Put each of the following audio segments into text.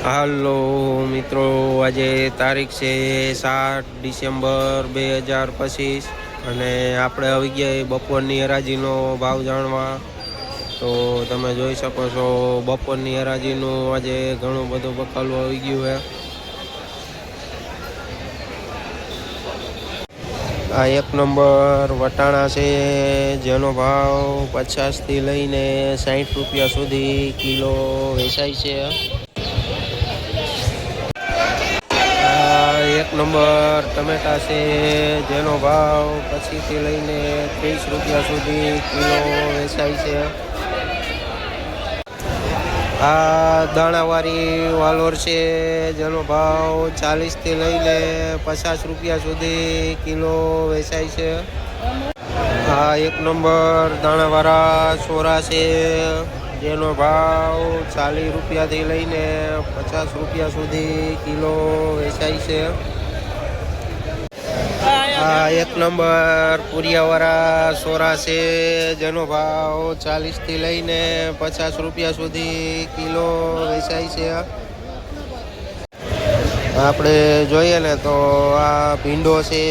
હાલો મિત્રો, આજે તારીખ છે સાત ડિસેમ્બર બે હજાર પચીસ અને આપણે આવી ગયા બપોરની હરાજીનો ભાવ જાણવા. તો તમે જોઈ શકો છો, બપોરની હરાજીનું આજે ઘણું બધું બકાલું આવી ગયું છે. આ એક નંબર વટાણા છે, જેનો ભાવ પચાસથી લઈને સાઠ રૂપિયા સુધી કિલો વેચાય છે. નંબર, ટમેટા છે જેનો ભાવ પચીસથી લઈને ત્રીસ રૂપિયા સુધી કિલો વેચાય છે. આ દાણાવાળી વાલોર છે, જેનો ભાવ ચાલીસથી લઈને પચાસ રૂપિયા સુધી કિલો વેચાય છે. આ એક નંબર દાણાવાળા સોરા છે, જેનો ભાવ ચાલીસ રૂપિયાથી લઈને પચાસ રૂપિયા સુધી કિલો વેચાય છે. એક નંબર, પુરિયાવાળા સોરા છે જેનો ભાવ ચાલીસથી લઈને પચાસ રૂપિયા સુધી કિલો વેચાય છે. આપણે જોઈએ ને તો આ ભીંડો છે,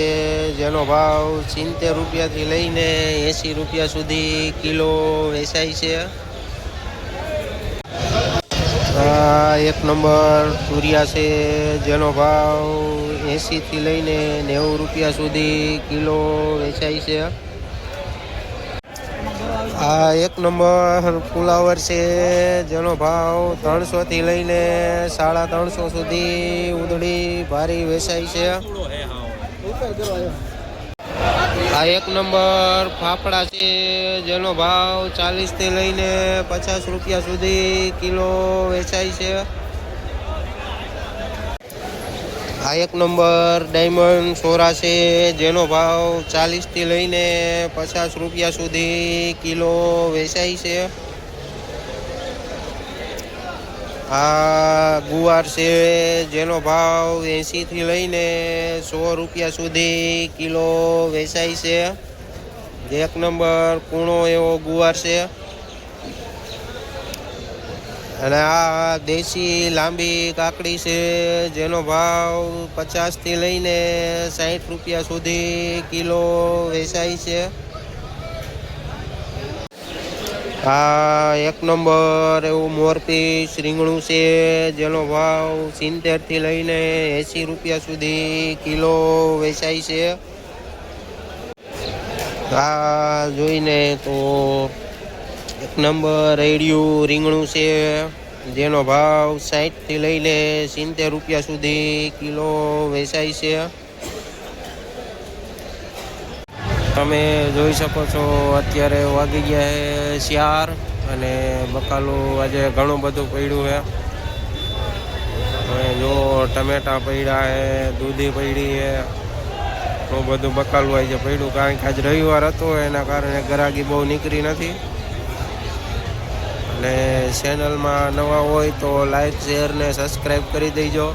જેનો ભાવ સિત્તેર રૂપિયાથી લઈને એંસી રૂપિયા સુધી કિલો વેચાય છે. આ એક નંબર સૂર્યા છે, જેનો ભાવ એંસીથી લઈને નેવું રૂપિયા સુધી કિલો વેચાય છે. આ એક નંબર ફુલાવર છે, જેનો ભાવ ત્રણસોથી લઈને સાડા ત્રણસો સુધી ઉદડી ભારી વેચાય છે. આ એક નંબર ફાફડા છે, જેનો ભાવ ચાલીસથી લઈને પચાસ રૂપિયા સુધી કિલો વેચાય છે. આ એક નંબર ડાયમંડ સોરા છે જેનો ભાવ ચાલીસથી લઈને પચાસ રૂપિયા સુધી કિલો વેચાય છે. આ ગુવાર છે, જેનો ભાવ એંશીથી લઈને સો રૂપિયા સુધી કિલો વેચાય છે. એક નંબર કૂણો એવો ગુવાર છે. અને આ દેશી લાંબી કાકડી છે, જેનો ભાવ પચાસથી લઈને સાઠ રૂપિયા સુધી કિલો વેચાય છે. આ એક નંબર એવું મોરપીસ રીંગણું છે, જેનો ભાવ સિત્તેરથી લઈને એંસી રૂપિયા સુધી કિલો વેચાય છે. આ જોઈને તો એક નંબર રેડિયું રીંગણું છે. જેનો ભાવ સાહીઠથી લઈ લે, સિત્તેર રૂપિયા સુધી કિલો વેચાય છે. તમે જોઈ શકો છો, અત્યારે વાગી ગયા છે શિયાર અને બકાલું આજે ઘણું બધું પડ્યું છે જો ટમેટા પડ્યા છે દૂધી પડી છે ઘણું બધું બકાલું આજે પડ્યું. કારણ કે આજ રવિવાર હતો, એના કારણે ગરાગી બહુ નીકળી નથી. અને ચેનલમાં નવા હોય તો લાઈક શેર ને સબસ્ક્રાઈબ કરી દેજો.